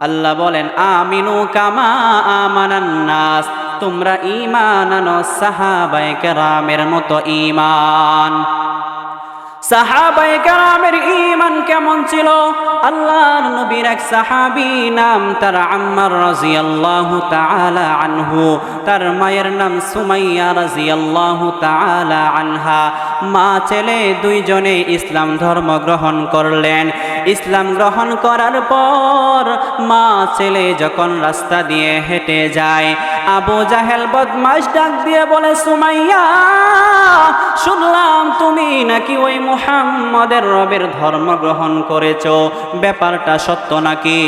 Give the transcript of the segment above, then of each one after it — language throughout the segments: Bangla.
আল্লাহ বলেন, আমিনু কামা আমানান্নাস। তোমরা ইমান আনো সাহাবায়ে কেরামের মতো ঈমান। সাহাবায়ে কেরামের ঈমান কেমন ছিল? আল্লাহর নবীর এক সাহাবী নাম তার আম্মার রাদিয়াল্লাহু তাআলা আনহু, তার মায়ের নাম সুমাইয়া রাদিয়াল্লাহু তাআলা আনহা। মা ছেলে দুইজনে ইসলাম ধর্ম গ্রহণ করলেন। ইসলাম গ্রহণ করার পর মা ছেলে যখন রাস্তা দিয়ে হেঁটে যায়, আবু জাহেল বদমাস ডাক দিয়ে বলে, সুমাইয়া, শুনলাম তুমি নাকি ওই মুহাম্মদের রবের ধর্ম গ্রহণ করেছ। ব্যাপারটা সত্য নাকি?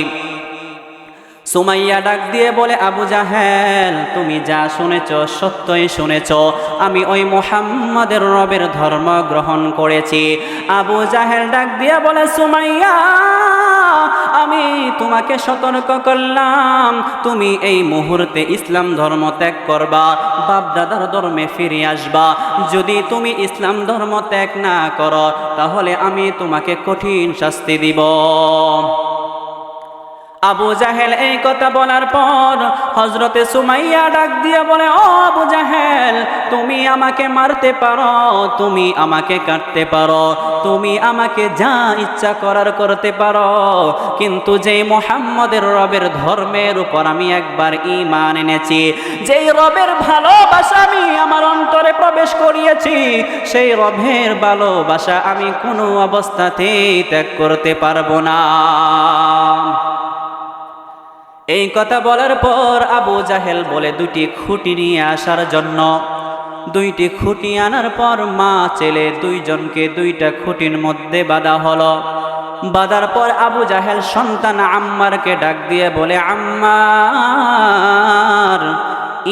সুমাইয়া ডাক দিয়ে বলে, আবু জাহেল, তুমি যা শুনেছ, সত্যই শুনেছ। আমি ওই মুহাম্মদের রবের ধর্ম গ্রহণ করেছি। আবু জাহেল ডাক দিয়ে বলে, সুমাইয়া, আমি তোমাকে সতর্ক করলাম। তুমি এই মুহূর্তে ইসলাম ধর্ম ত্যাগ করবা বাপ দাদার ধর্মে ফিরে আসবা। যদি তুমি ইসলাম ধর্ম ত্যাগ না করো, তাহলে আমি তোমাকে কঠিন শাস্তি দিব। আবু জাহেল এই কথা বলার পর হজরতে সুমাইয়া ডাক দিয়ে বলে, ও আবু জাহেল, তুমি আমাকে মারতে পারো, তুমি আমাকে কাটতে পারো, তুমি আমাকে যা ইচ্ছা করার করতে পারো, কিন্তু যেই মোহাম্মদের রবের ধর্মের উপর আমি একবার ইমান এনেছি, যেই রবের ভালোবাসা আমি আমার অন্তরে প্রবেশ করিয়েছি, সেই রবের ভালোবাসা আমি কোনো অবস্থাতেই ত্যাগ করতে পারব না। এই কথা বলার পর আবু জাহেল বলে দুটি খুঁটি নিয়ে আসার জন্য। দুইটি খুঁটি আনার পর মা ছেলে দুইজনকে দুইটা খুঁটির মধ্যে বাঁধা হলো। বাঁধার পর আবু জাহেল সন্তান আম্মারকে ডাক দিয়ে বলে, আম্মার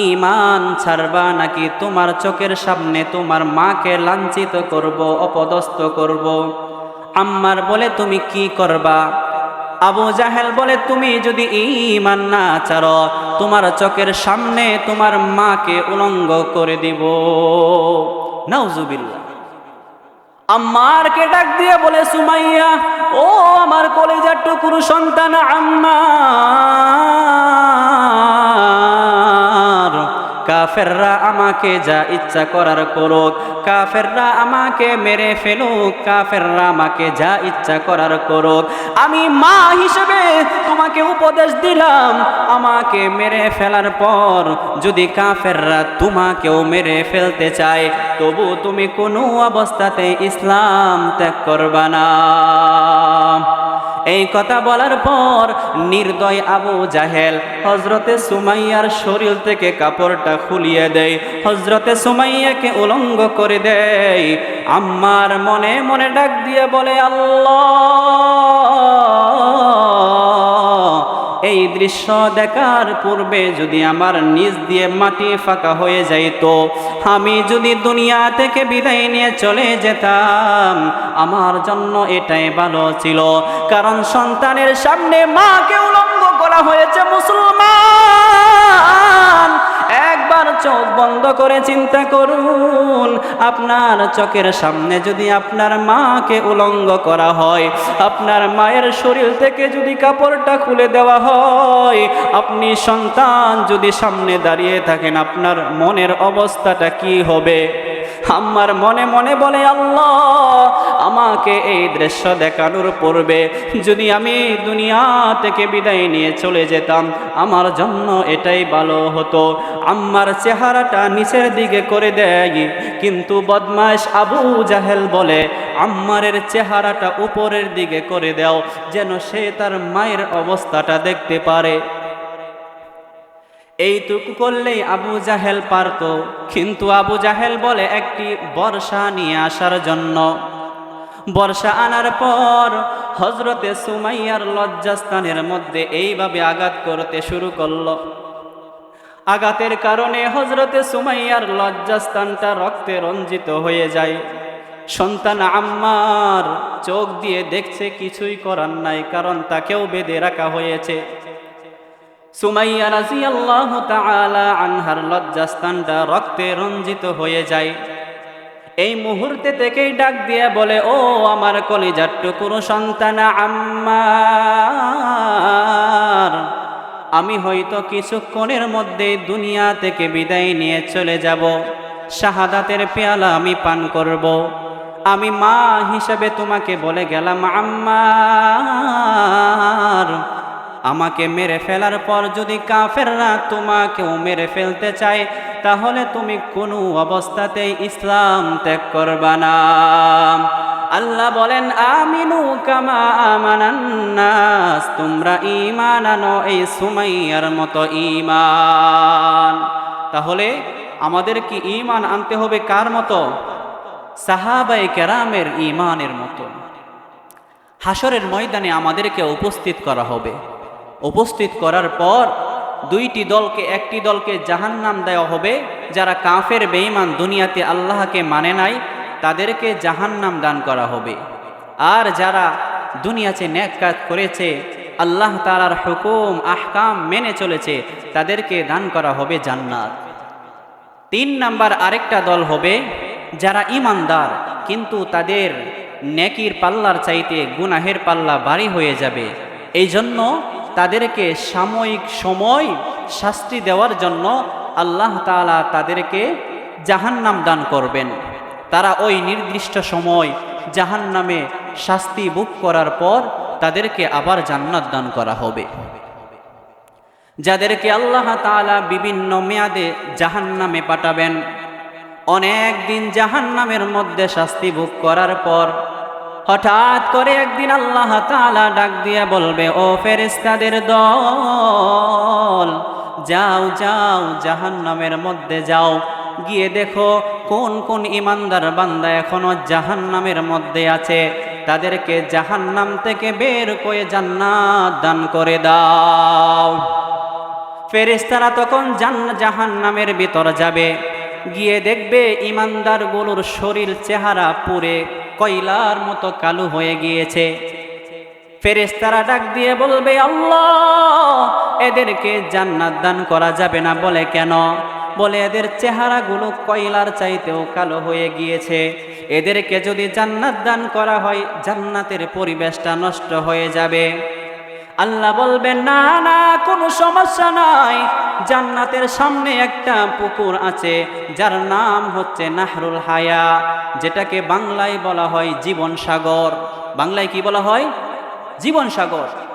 ইমান ছাড়বা নাকি তোমার চোখের সামনে তোমার মাকে লাঞ্ছিত করব, অপদস্থ করব? আম্মার বলে, তুমি কি করবা? আবু জাহেল বলে, তুমি যদি ইমান না চারো তোমার চোখের সামনে তোমার মাকে উলঙ্গ করে দিব। নাওজুবিল্লাহ আম্মার কে ডাক দিয়ে বলে, সুমাইয়া, ও আমার কলেজার টুকুর সন্তান আম্মার কাফেররা আমাকে যা ইচ্ছা করার করুক, কাফেররা আমাকে মেরে ফেলুক, কাফেররা আমাকে যা ইচ্ছা করার করুক। আমি মা হিসেবে তোমাকে উপদেশ দিলাম, আমাকে মেরে ফেলার পর যদি কাফেররা তোমাকেও মেরে ফেলতে চায়, তবু তুমি কোনো অবস্থাতে ইসলাম ত্যাগ করবা না। এই কথা বলার পর নির্দয় আবু জাহেল হজরতে সুমাইয়ার শরীর থেকে কাপড়টা খুলিয়ে দেয়। হজরতে সুমাইয়াকে উলঙ্গ করে দেয়। আম্মার মনে মনে ডাক দিয়ে বলে, আল্লাহ! এই দৃশ্য দেখার পূর্বে যদি আমার নিজ দিয়ে মাটি ফাঁকা হয়ে যাইত, আমি যদি দুনিয়া থেকে বিদায় নিয়ে চলে যেতাম, আমার জন্য এটাই ভালো ছিল। কারণ সন্তানের সামনে মাকে উলঙ্গ করা হয়েছে মুসলমান। একবার চোখ বন্ধ করে চিন্তা করুন, আপনার চোখের সামনে যদি আপনার মাকে উলঙ্গ করা হয়, আপনার মায়ের শরীর থেকে যদি কাপড়টা খুলে দেওয়া হয়, আপনি সন্তান যদি সামনে দাঁড়িয়ে থাকেন, আপনার মনের অবস্থাটা কি হবে? আমার মনে মনে বলে, আল্লাহ, আমাকে এই দৃশ্য দেখানোর পূর্বে যদি আমি দুনিয়া থেকে বিদায় নিয়ে চলে যেতাম, আমার জন্য এটাই ভালো হতো। আমার চেহারাটা নিচের দিকে করে দেয়, কিন্তু বদমাস আবু জাহেল বলে, আম্মারের চেহারাটা উপরের দিকে করে দাও, যেন সে তার মায়ের অবস্থাটা দেখতে পারে। এইটুকু করলেই আবু জাহেল পারত, কিন্তু আবু জাহেল বলে একটি বর্ষা নিয়ে আসার জন্য। বর্ষা আনার পর হজরতে সুমাইয়ার লজ্জাস্থানের মধ্যে এইভাবে আঘাত করতে শুরু করল। আঘাতের কারণে হজরতে সুমাইয়ার লজ্জাস্থানটা রক্তে রঞ্জিত হয়ে যায়। সন্তান আম্মার চোখ দিয়ে দেখছে কিছুই করার নাই, কারণ তাকেও বেঁধে রাখা হয়েছে। সুমাইয়া রাজিয়াল্লাহু তাআলা আনহার লজ্জাস্থানটা রক্তে রঞ্জিত হয়ে যায়। এই মুহূর্তে থেকেই ডাক দিয়ে বলে, ও আমার কলিজার টুকুরো সন্তান আম্মার, আমি হয়তো কিছুক্ষণের মধ্যে দুনিয়া থেকে বিদায় নিয়ে চলে যাব। শাহাদাতের পেয়ালা আমি পান করব। আমি মা হিসেবে তোমাকে বলে গেলাম, আম্মার আমাকে মেরে ফেলার পর যদি কাফেররা তোমাকেও মেরে ফেলতে চায়, তাহলে তুমি কোনো অবস্থাতেই ইসলাম ত্যাগ করবা না। আল্লাহ বলেন, আমিনু কামা আমানান্নাস তোমরা ঈমান আনো এই সুমাইয়ার মতো ইমান তাহলে আমাদের কি ঈমান আনতে হবে কার মতো? সাহাবাই কেরামের ঈমানের মতো। হাসরের ময়দানে আমাদেরকে উপস্থিত করা হবে। উপস্থিত করার পর দুইটি দলকে একটি দলকে জাহান্নাম দেওয়া হবে। যারা কাফের, বেঈমান দুনিয়াতে আল্লাহকে মানে নাই, তাদেরকে জাহান্নাম দান করা হবে। আর যারা দুনিয়াতে ন্যাক কাজ করেছে, আল্লাহ তালার হুকুম, আহকাম মেনে চলেছে, তাদেরকে দান করা হবে জান্নাত। তিন নাম্বার আরেকটা দল হবে যারা ইমানদার কিন্তু তাদের নেকির পাল্লার চাইতে গুনাহের পাল্লা বাড়ি হয়ে যাবে। এই জন্য তাদেরকে সাময়িক সময় শাস্তি দেওয়ার জন্য আল্লাহ তাআলা তাদেরকে জাহান্নাম দান করবেন। তারা ওই নির্দিষ্ট সময় জাহান্নামে শাস্তি বুক করার পর তাদেরকে আবার জান্নাত দান করা হবে। যাদেরকে আল্লাহ তাআলা বিভিন্ন মেয়াদে জাহান্নামে পাঠাবেন, অনেক দিন জাহান্নামের মধ্যে শাস্তি ভোগ করার পর হঠাৎ করে একদিন আল্লাহ তালা ডাক দিয়া বলবে, ও ফেরেশতাদের দল, যাও যাও, জাহান্নামের মধ্যে যাও। গিয়ে দেখো কোন কোন ইমানদার বান্দা এখনও জাহান্নামের মধ্যে আছে। তাদেরকে জাহান্নাম থেকে বের করে জান্নাত দান করে দাও। ফেরেশতারা তখন জান, জাহান্নামের ভিতর যাবে। গিয়ে দেখবে ইমানদারগুলোর শরীর, চেহারা পুরে কয়লার মতো কালো হয়ে গিয়েছে। ফেরেস্তারা ডাক দিয়ে বলবে, আল্লাহ, এদেরকে জান্নাত দান করা যাবে না। বলে, কেন? বলে, এদের চেহারাগুলো কয়লার চাইতেও কালো হয়ে গিয়েছে। এদেরকে যদি জান্নাত দান করা হয়, জান্নাতের পরিবেশটা নষ্ট হয়ে যাবে। আল্লাহ বলবেন, না না, কোনো সমস্যা নাই। জান্নাতের সামনে একটা পুকুর আছে, যার নাম হচ্ছে নাহরুল হায়া, যেটাকে বাংলায় বলা হয় জীবন সাগর। বাংলায় কি বলা হয়? জীবন সাগর।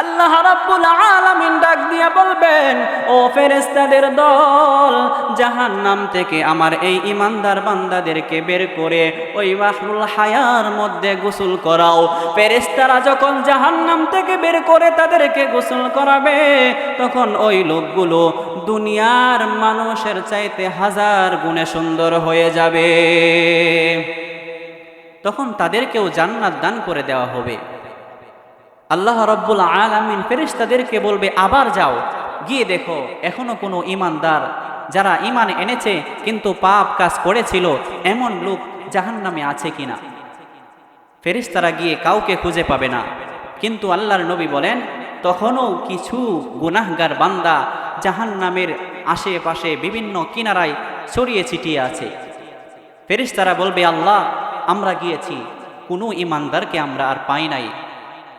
আল্লাহ রাব্বুল আলামিন ডাক দিয়ে বলবেন, ও ফেরেশতাদের দল, জাহান্নাম থেকে আমার এই ইমানদার বান্দাদেরকে বের করে ওই মাহরুল হায়ার মধ্যে গোসল করাও। ফেরেশতারা যখন জাহান্নাম থেকে বের করে তাদেরকে গোসল করাবে, তখন ওই লোকগুলো দুনিয়ার মানুষের চাইতে হাজার গুণে সুন্দর হয়ে যাবে। তখন তাদেরকেও জান্নাত দান করে দেওয়া হবে। আল্লাহ রব্বুল আলামিন ফেরেশতাদেরকে বলবে, আবার যাও, গিয়ে দেখো, এখনও কোনো ইমানদার যারা ইমান এনেছে, কিন্তু পাপ কাজ করেছিল, এমন লোক জাহান্নামে আছে কিনা? ফেরেশতারা গিয়ে কাউকে খুঁজে পাবে না। কিন্তু আল্লাহর নবী বলেন, তখনও কিছু গুনাহগার বান্দা জাহান্নামের আশেপাশে বিভিন্ন কিনারায় ছড়িয়ে ছিটিয়ে আছে। ফেরেশতারা বলবে, আল্লাহ, আমরা গিয়েছি, কোনো ইমানদারকে আমরা আর পাই নাই।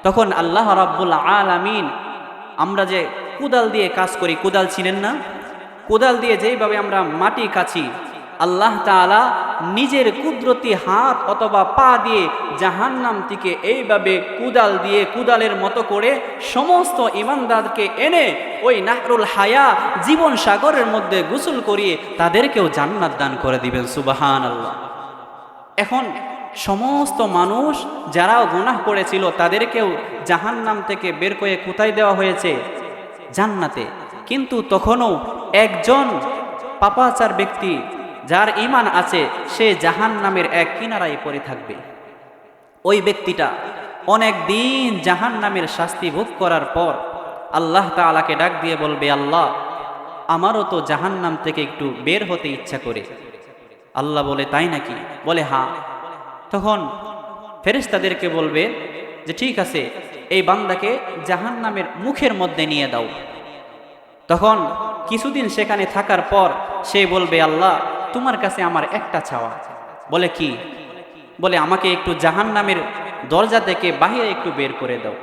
তখন আল্লাহ রাব্বুল আলামিন আমরা যে কোদাল দিয়ে কাজ করি, কোদাল ছিলেন না? কোদাল দিয়ে যেইভাবে আমরা মাটি কাছি আল্লাহ তাআলা নিজের কুদরতি হাত অথবা পা দিয়ে জাহান্নাম থেকে এইভাবে কুদাল দিয়ে কুদালের মতো করে সমস্ত ইমানদারকে এনে ওই নাহরুল হায়া জীবন সাগরের মধ্যে গোসল করিয়ে তাদেরকেও জান্নাত দান করে দিবেন সুবাহান আল্লাহ এখন সমস্ত মানুষ যারা গুনাহ করেছিল তাদেরকেও জাহান্নাম থেকে বের করে কোথায় দেওয়া হয়েছে? জান্নাতে। কিন্তু তখনও একজন পাপাচার ব্যক্তি যার ইমান আছে, সে জাহান্নামের এক কিনারায় পড়ে থাকবে। ওই ব্যক্তিটা অনেক দিন জাহান্নামের শাস্তি ভোগ করার পর আল্লাহ তাআলাকে ডাক দিয়ে বলবে, আল্লাহ, আমারও তো জাহান্নাম থেকে একটু বের হতে ইচ্ছা করে। আল্লাহ বলে, তাই নাকি? বলে হ্যাঁ। তখন ফেরেশতাদেরকে বলবে যে, ঠিক আছে, এই বান্দাকে জাহান্নামের মুখের মধ্যে নিয়ে দাও। তখন কিছুদিন সেখানে থাকার পর সে বলবে, আল্লাহ, তোমার কাছে আমার একটা চাওয়া। বলে কি? বলে, আমাকে একটু জাহান্নামের দরজা থেকে বাহিরে একটু বের করে দাও।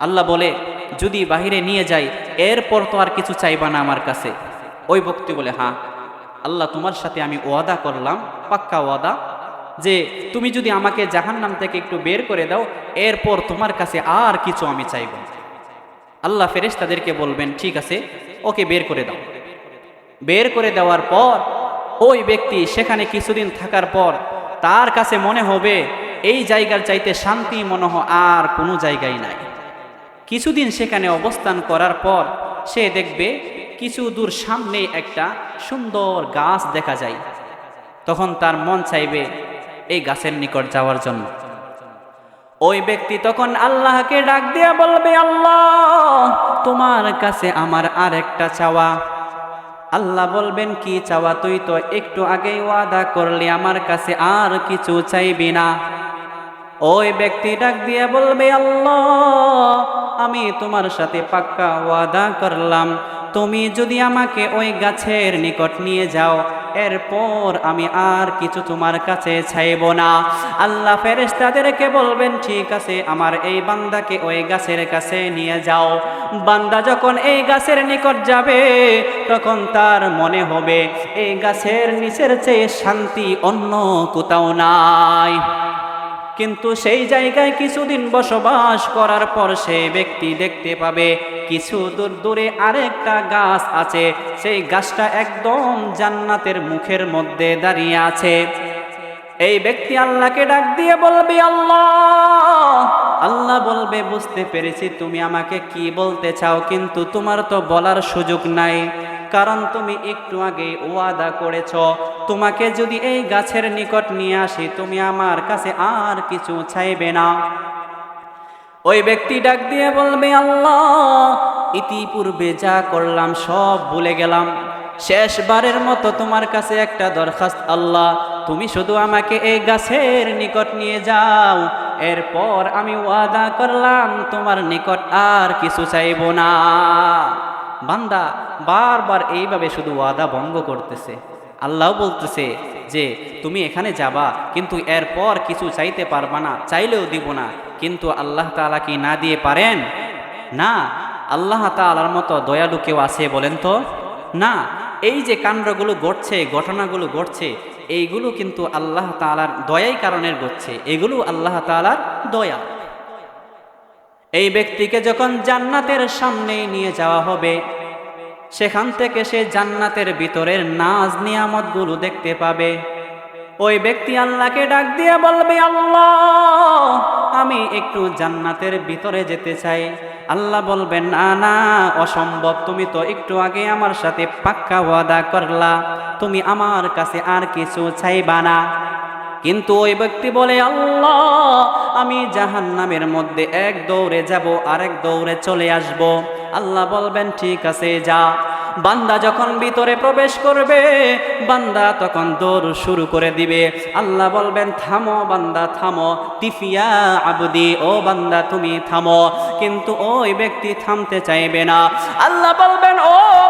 আল্লাহ বলে, যদি বাহিরে নিয়ে যাই, এরপর তো আর কিছু চাইবা না আমার কাছে। ওই ব্যক্তি বলে হ্যাঁ আল্লাহ তোমার সাথে আমি ওয়াদা করলাম, পাক্কা ওয়াদা যে তুমি যদি আমাকে জাহান্নাম থেকে একটু বের করে দাও, এরপর তোমার কাছে আর কিছু আমি চাইব আল্লাহ ফেরেশ তাদেরকে বলবেন, ঠিক আছে, ওকে বের করে দাও। বের করে দেওয়ার পর ওই ব্যক্তি সেখানে কিছুদিন থাকার পর তার কাছে মনে হবে, এই জায়গার চাইতে শান্তি মনে হয় আর কোনো জায়গায় নাই। কিছুদিন সেখানে অবস্থান করার পর সে দেখবে কিছু দূর সামনে একটা সুন্দর গাছ দেখা যায়। তখন তার মন চাইবে এই গাছের নিকট যাওয়ার জন্য। ওই ব্যক্তি তখন আল্লাহকে ডাক দিয়া বলবে, আল্লাহ, তোমার কাছে আমার আর একটা চাওয়া। আল্লাহ বলবেন, কি চাওয়া? তুই তো একটু আগেই ওয়াদা করলি, আমার কাছে আর কিছু চাইবি না। ওই ব্যক্তি ডাক দিয়ে বলবে, আল্লাহ, আমি তোমার সাথে পাক্কা ওয়াদা করলাম। তুমি যদি আমাকে ওই গাছের নিকট নিয়ে যাও, এরপর আমি আর কিছু তোমার কাছে চাইব না। আল্লাহ ফেরেশতাদেরকে বলবেন, ঠিক আছে, আমার এই বান্দাকে ওই গাছের কাছে নিয়ে যাও। বান্দা যখন এই গাছের নিকট যাবে, তখন তার মনে হবে, এই গাছের নিচের চেয়ে শান্তি অন্য কোথাও নাই। কিন্তু সেই জায়গায় কিছুদিন বসবাস করার পর সে ব্যক্তি দেখতে পাবে কিছু দূর দূরে আরেকটা গাছ আছে। সেই গাছটা একদম জান্নাতের মুখের মধ্যে দাঁড়িয়ে আছে। এই ব্যক্তি আল্লাহকে ডাক দিয়ে বলবে, আল্লাহ! আল্লাহ বলবে, বুঝতে পেরেছি তুমি আমাকে কি বলতে চাও, কিন্তু তোমার তো বলার সুযোগ নাই। কারণ তুমি একটু আগে ওয়াদা করেছ, তোমাকে যদি এই গাছের নিকট নিয়ে আসি, তুমি আমার কাছে আর কিছু চাইবে না। ওই ব্যক্তি ডাক দিয়ে বলবে, আল্লাহ, ইতিপূর্বে যা করলাম সব ভুলে গেলাম। শেষবারের মতো তোমার কাছে একটা দরখাস্ত, আল্লাহ, তুমি শুধু আমাকে এই গাছের নিকট নিয়ে যাও। এরপর আমি ওয়াদা করলাম, তোমার নিকট আর কিছু চাইব না। বান্দা বারবার এইভাবে শুধু ওয়াদা ভঙ্গ করতেছে। আল্লাহ বলতেছে যে, তুমি এখানে যাবা, কিন্তু এরপর কিছু চাইতে পারবা না, চাইলেও দিব না। কিন্তু আল্লাহ তাআলা কি না দিয়ে পারেন? না। আল্লাহ তাআলার মতো দয়ালু কেউ আছে বলেন তো? না। এই যে কাণ্ডগুলো ঘটছে, ঘটনাগুলো ঘটছে, এইগুলো কিন্তু আল্লাহ তাআলার দয়াই কারণের ঘটছে। এগুলো আল্লাহ তাআলার দয়া। এই ব্যক্তিকে যখন জান্নাতের সামনে নিয়ে যাওয়া হবে, সেখান থেকে সে জান্নাতের ভিতরের নাজ নিয়ামতগুলো দেখতে পাবে। ওই ব্যক্তি আল্লাহকে ডাক দিয়ে বলবে, আল্লাহ, আমি একটু জান্নাতের ভিতরে যেতে চাই। আল্লাহ বলবেন, না না, অসম্ভব, তুমি তো একটু আগে আমার সাথে পাক্কা ওয়াদা করলা। তুমি আমার কাছে আর কিছু চাইবা না। কিন্তু ওই ব্যক্তি বলে, আল্লাহ, আমি জাহান্নামের মধ্যে এক দৌড়ে যাব, আরেক দৌড়ে চলে আসব। আল্লাহ বলবেন, ঠিক আছে, যা। বান্দা যখন ভিতরে প্রবেশ করবে, বান্দা তখন দৌড় শুরু করে দিবে। আল্লাহ বলবেন, থামো বান্দা, থামো। তিফিয়া আবদি, ও বান্দা, তুমি থামো। কিন্তু ওই ব্যক্তি থামতে চাইবে না। আল্লাহ বলবেন, ও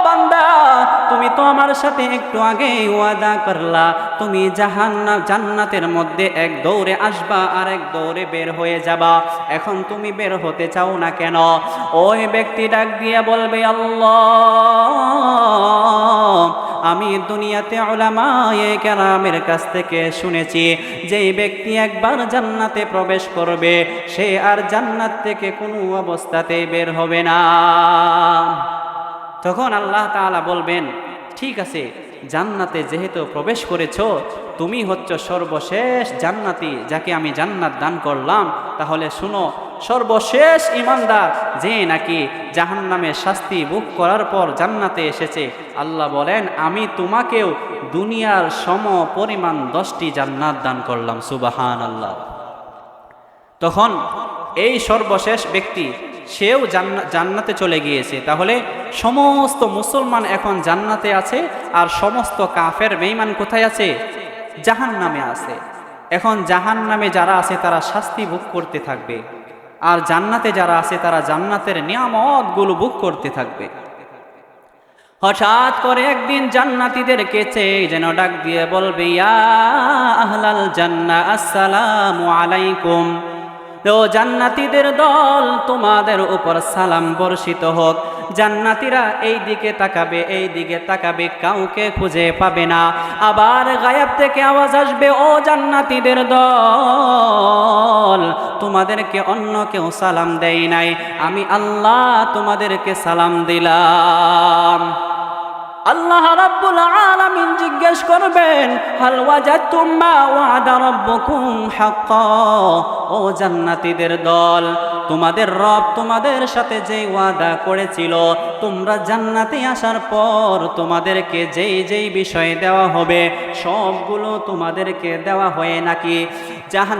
তুমি তো আমার সাথে একটু আগে ওয়াদা করলা। তুমি জাহান্না জান্নাতের মধ্যে এক দৌড়ে আসবা আর এক দৌড়ে বের হয়ে যাবা। এখন তুমি বের হতে চাও না কেন? ওই ব্যক্তি ডাক দিয়ে বলবে, আল্লাহ, আমি দুনিয়াতে ওলামায়ে কেরামের কাছ থেকে শুনেছি যে ব্যক্তি একবার জান্নাতে প্রবেশ করবে, সে আর জান্নাত থেকে কোনো অবস্থাতেই বের হবে না। তখন আল্লাহ তাআলা বলবেন, ঠিক আছে, জান্নাতে যেহেতু প্রবেশ করেছ, তুমি হচ্ছ সর্বশেষ জান্নাতি যাকে আমি জান্নাত দান করলাম। তাহলে শুনো, সর্বশেষ ইমানদার যে নাকি জাহান্নামে শাস্তি বুক করার পর জান্নাতে এসেছে। আল্লাহ বলেন, আমি তোমাকেও দুনিয়ার সম পরিমাণ দশটি জান্নাত দান করলাম সুবাহান আল্লাহ তখন এই সর্বশেষ ব্যক্তি, সেও জান্নাতে চলে গিয়েছে। তাহলে সমস্ত মুসলমান এখন জান্নাতে আছে আর সমস্ত কাফের বেঈমান কোথায় আছে? জাহান নামে আছে। এখন জাহান নামে যারা আছে তারা শাস্তি ভোগ করতে থাকবে। আর জান্নাতে যারা আছে তারা জান্নাতের নিয়ামতগুলো ভোগ করতে থাকবে। হঠাৎ করে একদিন জান্নাতীদের কেচে যেন ডাক দিয়ে বলবে, ইয়া আহলাল জান্না আসসালামু আলাইকুম। ও জান্নাতীদের দল, তোমাদের উপর সালাম বর্ষিত হোক। জান্নাতীরা এই দিকে তাকাবে, এই দিকে তাকাবে, কাউকে খুঁজে পাবে না। আবার গায়াব থেকে আওয়াজ আসবে, ও জান্নাতীদের দল, তোমাদেরকে অন্য কেউ সালাম দেয় নাই। আমি আল্লাহ তোমাদেরকে সালাম দিলাম। আল্লাহ রাব্বুল আলামিন জিজ্ঞেস করবেন, হাল ওয়াজাদতুম মা ওয়াদা রাব্বুকুম ও জান্নাতীদের দল, তোমাদের রব তোমাদের সাথে যে ওয়াদা করেছিল, তোমরা জান্নাতে আসার পর তোমাদেরকে যেই যেই বিষয় দেওয়া হবে, সবগুলো তোমাদেরকে দেওয়া হয় নাকি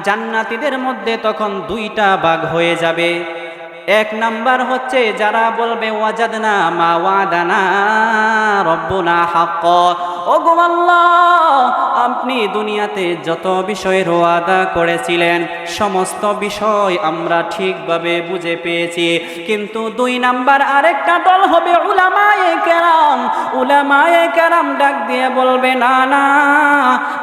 জান্নাতীদের মধ্যে তখন দুইটা ভাগ হয়ে যাবে। এক নাম্বার হচ্ছে যারা বলবে ওয়াজাদনা মা ওয়াদানা রব্বুনা হাক্ক। আপনি দুনিয়াতে যত বিষয়ের ওয়াদা করেছিলেন, সমস্ত বিষয় আমরা ঠিকভাবে বুঝে পেয়েছি। কিন্তু দুই নাম্বার আরেকটা দল হবে উলামায়ে কেরাম। উলামায়ে কেরাম ডাক দিয়ে বলবে, না না,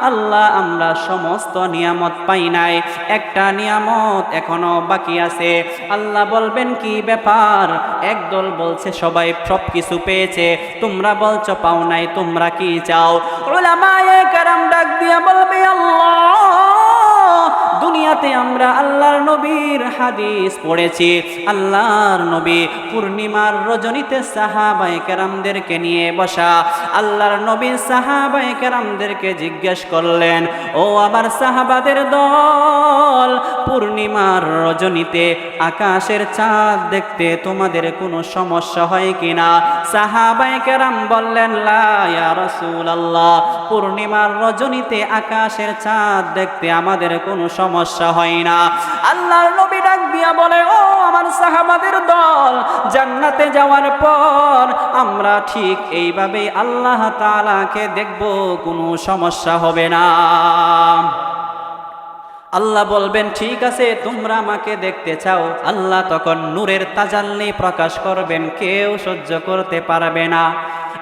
আল্লাহ, আমরা সমস্ত নিয়ামত পাই নাই। একটা নিয়ামত এখনও বাকি আছে। আল্লাহ বলবেন, কি ব্যাপার? একদল বলছে, সবাই সব কিছু পেয়েছে। তোমরা বলছো পাও নাই, তোমরা কি চাও। ওলামায়ে কারাম ডাক দিয়া বলবে দুনিয়াতে আমরা আল্লাহর নবীর হাদিস পড়েছি। আল্লাহর নবী পূর্ণিমার রজনীতে সাহাবাই কেরামদেরকে নিয়ে বসা। আল্লাহর নবী সাহাবাই কেরামদেরকে জিজ্ঞেস করলেন, ও আবার সাহাবাদের দল, পূর্ণিমার রজনীতে আকাশের চাঁদ দেখতে তোমাদের কোনো সমস্যা হয় কিনা? সাহাবাই কেরাম বললেন, লা ইয়া রাসূলুল্লাহ, পূর্ণিমার রজনীতে আকাশের চাঁদ দেখতে আমাদের কোনো সমস্যা হয় না। আল্লাহর নবী ডাক দিয়া বলে, ও আমার সাহাবাদের দল, জান্নাতে যাওয়ার পর আমরা ঠিক এইভাবেই আল্লাহ তাআলাকে দেখব, কোনো সমস্যা হবে না। আল্লাহ বলবেন, ঠিক আছে, তোমরা আমাকে দেখতে চাও। আল্লাহ তখন নূরের তাজাল্লি প্রকাশ করবেন, কেউ সহ্য করতে পারবে না।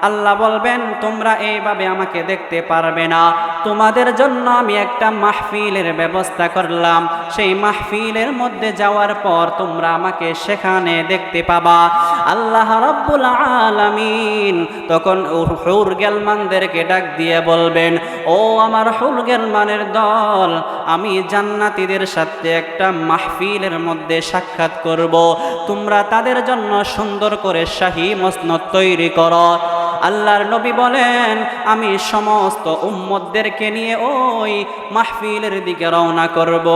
আল্লাহ বলবেন, তোমরা এইভাবে আমাকে দেখতে পারবে না। তোমাদের জন্য আমি একটা মাহফিলের ব্যবস্থা করলাম। সেই মাহফিলের মধ্যে যাওয়ার পর তোমরা আমাকে সেখানে দেখতে পাবা। আল্লাহ রব্বুল আলামিন তখন হুর গেলমানদেরকে ডাক দিয়ে বলবেন, ও আমার হুর গেলমানের দল, আমি জান্নাতিদের সাথে একটা মাহফিলের মধ্যে সাক্ষাৎ করব। তোমরা তাদের জন্য সুন্দর করে শাহী মসনদ তৈরি করো। আল্লাহর নবী বলেন, আমি সমস্ত উম্মতদেরকে নিয়ে ওই মাহফিলের দিকে রওনা করব।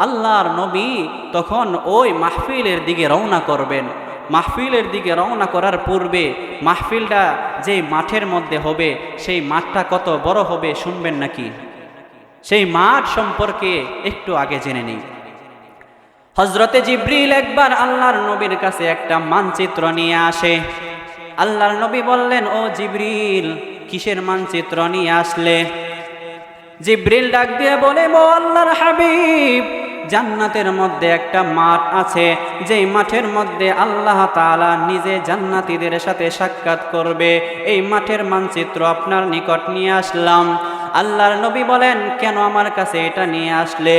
আল্লাহর নবী তখন ওই মাহফিলের দিকে রওনা করবেন। মাহফিলের দিকে রওনা করার পূর্বে মাহফিলটা যেই মাঠের মধ্যে হবে, সেই মাঠটা কত বড় হবে শুনবেন নাকি? সেই মাঠ সম্পর্কে একটু আগে জেনে নেই। হজরতে জিব্রিল একবার আল্লাহর নবীর কাছে একটা মানচিত্র নিয়ে আসে। আল্লাহর নবী বললেন, ও জিব্রিল, কিসের মানচিত্র নিয়ে আসলে? জিব্রিল ডাক দিয়ে বলে বো আল্লাহর হাবিব, জান্নাতের মধ্যে একটা মাঠ আছে। যেই মাঠের মধ্যে আল্লাহ তাআলা নিজে জান্নাতীদের সাথে সাক্ষাৎ করবে। এই মাঠের মানচিত্র আপনার নিকট নিয়ে আসলাম। আল্লাহর নবী বলেন, কেন আমার কাছে এটা নিয়ে আসলে?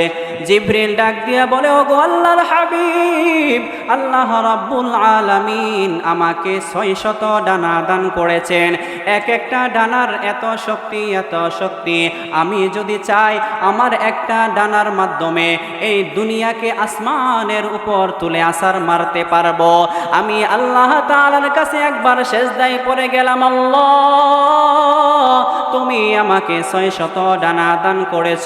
জিব্রিল ডাক দিয়া বলে ও গো আল্লাহর হাবিব, আল্লাহ রাব্বুল আলামিন আমাকে ছয় শত ডানা দান করেছেন। এক একটা ডানার এত শক্তি এত শক্তি। আমি যদি চাই আমার একটা ডানার মাধ্যমে এই দুনিয়াকে আসমানের উপর তুলে আসার মারতে পারব, আমি আল্লাহ তাআলার কাছে একবার শেষ শেষদাই পড়ে গেলাম, আল্লাহ, তুমি আমাকে ছয় শত ডানা দান করেছ।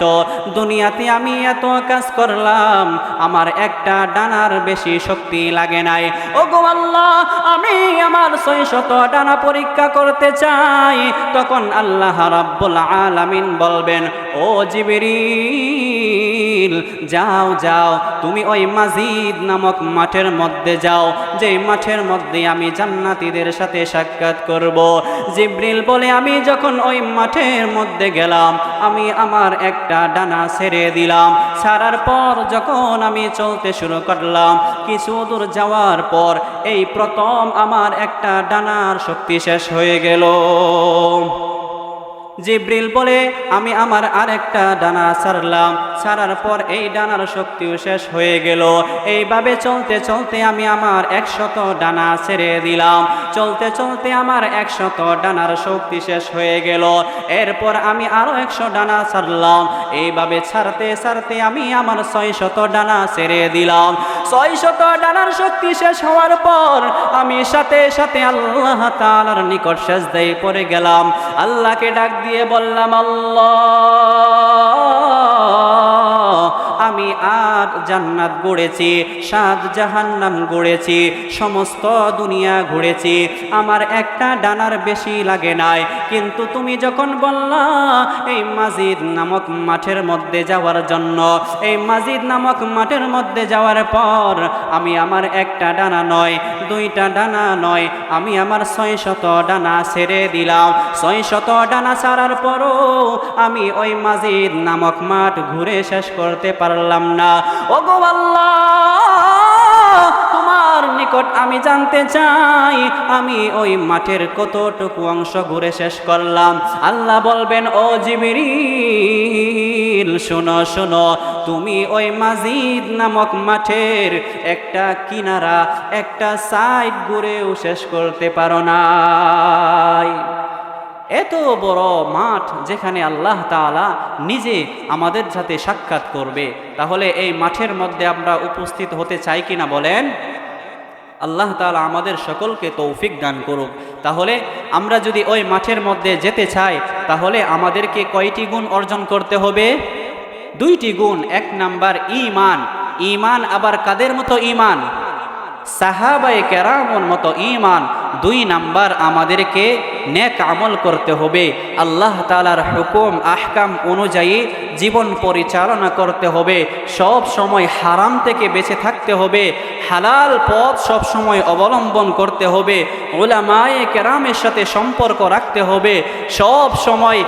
দুনিয়াতে আমি এত কাজ করলাম, আমার একটা ডানার বেশি শক্তি লাগে নাই। ও গো আল্লাহ, আমি আমার শত ডানা পরীক্ষা করতে চাই, তখন আল্লাহ রাব্বুল আলামিন বলবেন ও জিবরিল, যাও যাও, তুমি ওই মাজিদ নামক মাঠের মধ্যে যাও, যেই মাঠের মধ্যে আমি জান্নাতীদের সাথে সাক্ষাৎ করব। জিব্রিল বলে, আমি যখন ওই মাঠের মধ্যে গেলাম, আমি আমার একটা ডানা ছেড়ে দিলাম। ছাড়ার পর যখন আমি চলতে শুরু করলাম, কিছু দূর যাওয়ার পর এই প্রথম আমার একটা ডানার শক্তি শেষ হয়ে গেল। জিব্রিল বলে, আমি আমার আরেকটা ডানা ছাড়লাম ছাড়ার পর এই ডানার শক্তিও শেষ হয়ে গেল। এইভাবে চলতে চলতে আমি আমার একশত ডানা ছেড়ে দিলাম। চলতে চলতে আমার একশত ডানার শক্তি শেষ হয়ে গেল। এরপর আমি আরও একশো ডানা ছাড়লাম এইভাবে ছাড়তে ছাড়তে আমি আমার ছয় শত ডানা ছেড়ে দিলাম। ছয় শত ডানার শক্তি শেষ হওয়ার পর আমি সাথে সাথে আল্লাহ তালার নিকট সেজদায় পড়ে গেলাম। আল্লাহকে ডাক দিয়ে বললাম আল্লাহ। আমি আর জান্নাত গড়েছি, সাত জাহান্নাম গড়েছি, সমস্ত দুনিয়া ঘুরেছি। আমার একটা ডানার বেশি লাগে নাই, কিন্তু তুমি যখন বললা, এই মাজিদ নামক মাঠের মধ্যে যাওয়ার জন্য, এই মাজিদ নামক মাঠের মধ্যে যাওয়ার পর আমি আমার একটা ডানা নয়, দুইটা ডানা নয়, আমি আমার ছয় শত ডানা ছেড়ে দিলাম। ছয় শত ডানা ছাড়ার পরও আমি ওই মাজিদ নামক মাঠ ঘুরে শেষ করতে পারলাম না। ও গো তোমার নিকট আমি জানতে চাই, আমি ওই মাঠের কতটুকু অংশ ঘুরে শেষ করলাম। আল্লাহ বলবেন, ও জিবিরিল, শোনো শোনো, তুমি ওই মাজিদ নামক মাঠের একটা কিনারা, একটা সাইড ঘুরেও শেষ করতে পারো নাই। এত বড় মাঠ যেখানে আল্লাহ তাআলা নিজে আমাদের সাথে সাক্ষাৎ করবে, তাহলে এই মাঠের মধ্যে আমরা উপস্থিত হতে চাই কিনা বলেন? আল্লাহ তাআলা আমাদের সকলকে তৌফিক দান করুক। তাহলে আমরা যদি ওই মাঠের মধ্যে যেতে চাই, তাহলে আমাদেরকে কয়টি গুণ অর্জন করতে হবে? দুইটি গুণ। এক নাম্বার ইমান। ইমান আবার কাদের মতো ইমান? সাহাবায়ে কেরামর মতো ইমান দুই নাম্বার আমাদেরকে নেক আমল করতে হবে। আল্লাহ তালার হুকুম, আহকাম অনুযায়ী জীবন পরিচালনা করতে হবে। সব সময় হারাম থেকে বেঁচে থাকতে হবে। হালাল পথ সব সময় অবলম্বন করতে হবে। ওলামায়ে কেরামের সাথে সম্পর্ক রাখতে হবে। সব সময়